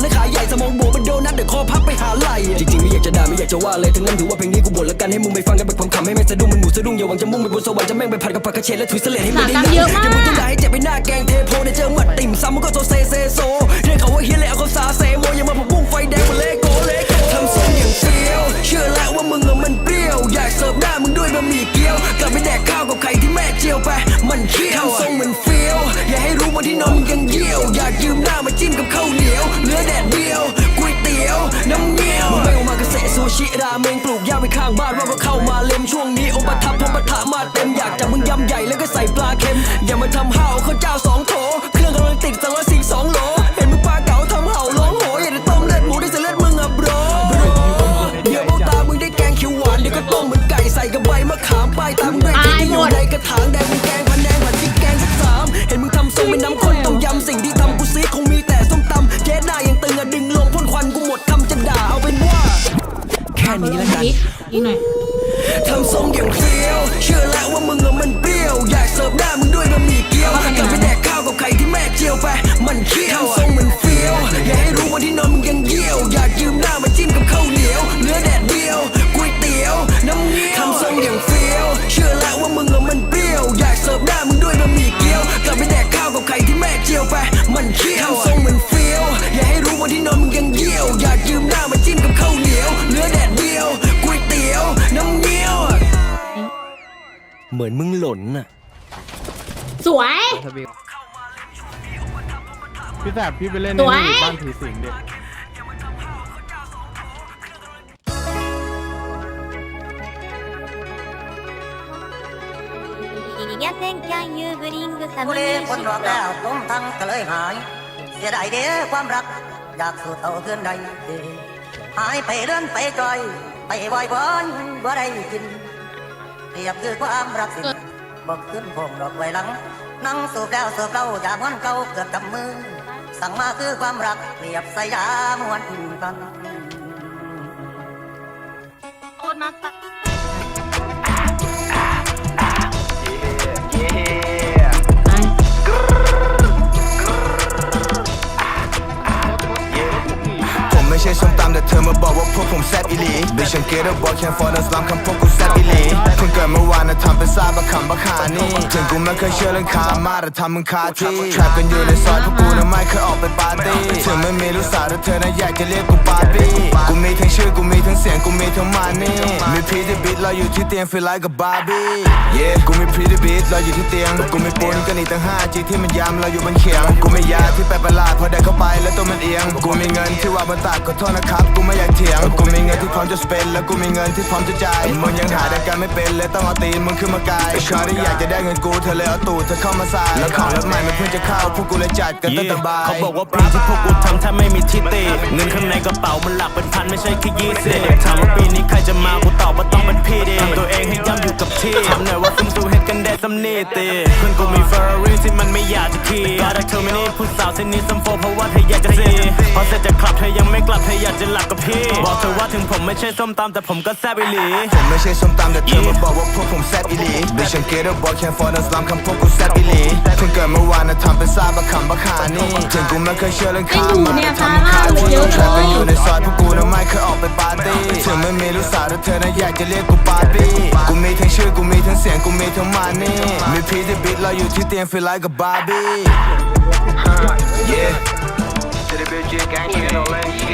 เนื้ขายใหญ่สมองบวมเป็นโดนัทเดี๋ยวคอพับไปหาไหลจริงๆไม่อยากจะด่าไม่อยากจะว่าเลยทั้งนั้นถือว่าเพลงนี้กูบ่นแล้วกันให้มึงไปฟังกันแบบขำๆให้แม่สะดุ้งมันหมูสะดุ้งอย่าหวังจะมุ่งไปบนสวรรค์จะแม่งไปผัดกับผักกระเฉดและถุยเสลดให้มึงได้เยอะมากอย่ามึงต้องด่าให้เจ็บไปหน้าแกงเทโพในเจอหมัดติ่มซ้ำมันก็โซเซเซโซเรียกเขาว่าเฮียเลยเอาเขาซาเซโมยังมาผม ไปข้างบ้านว่าก็เข้ามาเล็มช่วงนี้องค์ประทับพรมประทะมาเต็มอยากจับมึงยำใหญ่แล้วก็ใส่ปลาเค็ม อย่ามาทำห่าวข้าวเจ้าสองโถ เครื่องกำลังติดสองร้อยสี่สองโหล เห็นมึงปลาเก๋าทำเห่าร้องโหยอย่าได้ต้มเลือดหมูได้เสียเลือดมึงอะบรเดี๋ยวเบ้าตามึงได้แกงเขียวหวานเดี๋ยวก็ต้มเหมือนไก่ใส่กับใบมะขามป้ายตามึงด้วยที่อยู่ในกระถางแดง ค่นี้แล้วกันอีกอีกหน่อยทำทรงอย่างเฟี้ยวเชื่อแล้วว่ามึงอะมันเปรี้ยว อยากเสิร์ฟหน้ามึงด้วยบะหมี่เกี๊ยวกลับไปแดกข้าวกับไข่ที่แม่เจียวไปมันเคี้ยวทำทรงเหมือนเฟี้ยว อย่าให้รู้ว่าที่นอนมึงยังเยี่ยว อยากยืมหน้ามาจิ้มกับข้าวเหนียวเนื้อแดดเดียวก๋วยเตี๋ยวน้ำเงี้ยวทำทรงอย่างเฟี้ยวเชื่อแล้วว่ามึงอะมันเปรี้ยว อยากเสิร์ฟหน้ามึงด้วยบะหมี่เกี๊ยวกลับไปแดกข้าวกับไข่ที่แม่เจียวไปมันเคี้ยว มือนมึงหล่นน่ะ สวย พี่แสบพี่ไปเล่นในบ้านผีสิงเด็กกูเลยคนรอบแก้วล้มทั้งก็เลยหาย เสียดายเด้อความรัก อยากสู่เต่าเพื่อนใดหายไปเรื่อนไปไกลไปบ่อยบ่อยบ่ได้กิน รียบคือความรักสิบอกขึ้นพงดอกไว้หลัง นั่งสูบแล้วสูบเล่าอยากมันเก่าเกิดกับมือ สั่งมาคือความรักเปรียบสยามวนกัน แต่เธอมาบอกว่าพวกผมแซ่บอีหลีบิชันเกตบอกแค่ฟอร์สลัมคำพวกกูแซ่บอีหลีเพิ่งเกิดเมื่อวานนะทำเป็นซาบะคำบะขานี่ถึงกูไม่เคยเชื่อเรื่องคามาแต่ทำมึงคาที่แทรปกันอยู่ในซอยพวกกูน่ะไม่เคยออกไปปาร์ตี้ถึงไม่มีลูกสาวแต่เธอน่ะอยากจะเรียกกูปาร์ตี้กูมีทั้งชื่อกูมีทั้งเสียงกูมีทั้งมันนี่มีพีที่บิดเราอยู่ที่เตียง feel like a Barbie yeah กูมีพีที่บิดเราอยู่ที่เตียงกูมีปูนกันอีกตั้งห้าจีที่มันยำเราอยู่บนเขียงกูมียาที่แปลกประหลาดพอได้เข้า อียง กูมีเงินที่ว่าบนตักขอโทษนะครับ กูไม่อยากเถียง กูมีเงินที่พร้อมจะ spend แล้วกูมีเงินที่พร้อมจะจ่ายมึงยังหาได้กันไม่เป็นเลยต้องเอาตีนมึงขึ้นมากายชาที่อยากจะได้เงินกูเธอเลยเอาตูดเธอเข้ามาใส่แล้วของรถใหม่มันเพิ่งจะเข้าพวกกูเลยจัดกันตั้งแต่บ่ายเขาบอกว่าเพลงที่พวกกูทำถ้าไม่มีทิฏฐิเงินข้างในกระเป๋ามันหลักเป็นพันไม่ใช่แค่ยี่สิบถามว่าปีนี้ใครจะมากูตอบว่าต้องเป็นพี่ดิทำตัวเองให้ย่ำอยู่กับที่ถามหน่อยว่าซุ่มซูเห็ดกันแดดซัมนี่ตีเพื่อนกูมีเฟอร์รี่ที่มันไม่อยากจะขี่การดักเธอไม่นี่ผู้สาวเส้นนี้ซัมโฟเพราะว่าเธออยากจะซีพ อเสร็จจากคลับเธอยังไม่กลับเธออยากจะหลับกับพี่ บอกเธอว่าถึงผมไม่ใช่ส้มตำแต่ผมก็แซ่บอีหลี ผมไม่ใช่ส้มตำแต่เธอมาบอกว่าพวกผมแซ่บอีหลีบิชันเกตบอกแค่ฟอร์ดสลัมคำพวกกูแซ่บอีหลีเพิ่งเกิดเมื่อวานนะทำเป็นซาบะคำบะขานี่ถึงกูไม่เคยเชื่อเรื่องคามาแต่ทำมึงคาที่แทรปกันอยู่ในซอยพวกกูน่ะไม่เคยออกไปปาร์ตี้ถึงไม่มีลูกสาวแต่เธอน่ะอยากจะเรียกกูปาร์ตี้กูมีทั้งชื่อกูมีทั้งเสียงกูมีทั้งมันนี่มีพีที่บิดเราอยู่ที่เตียง feel like a Barbie yeah To the bitch, yeah, bitch, you can't get no it.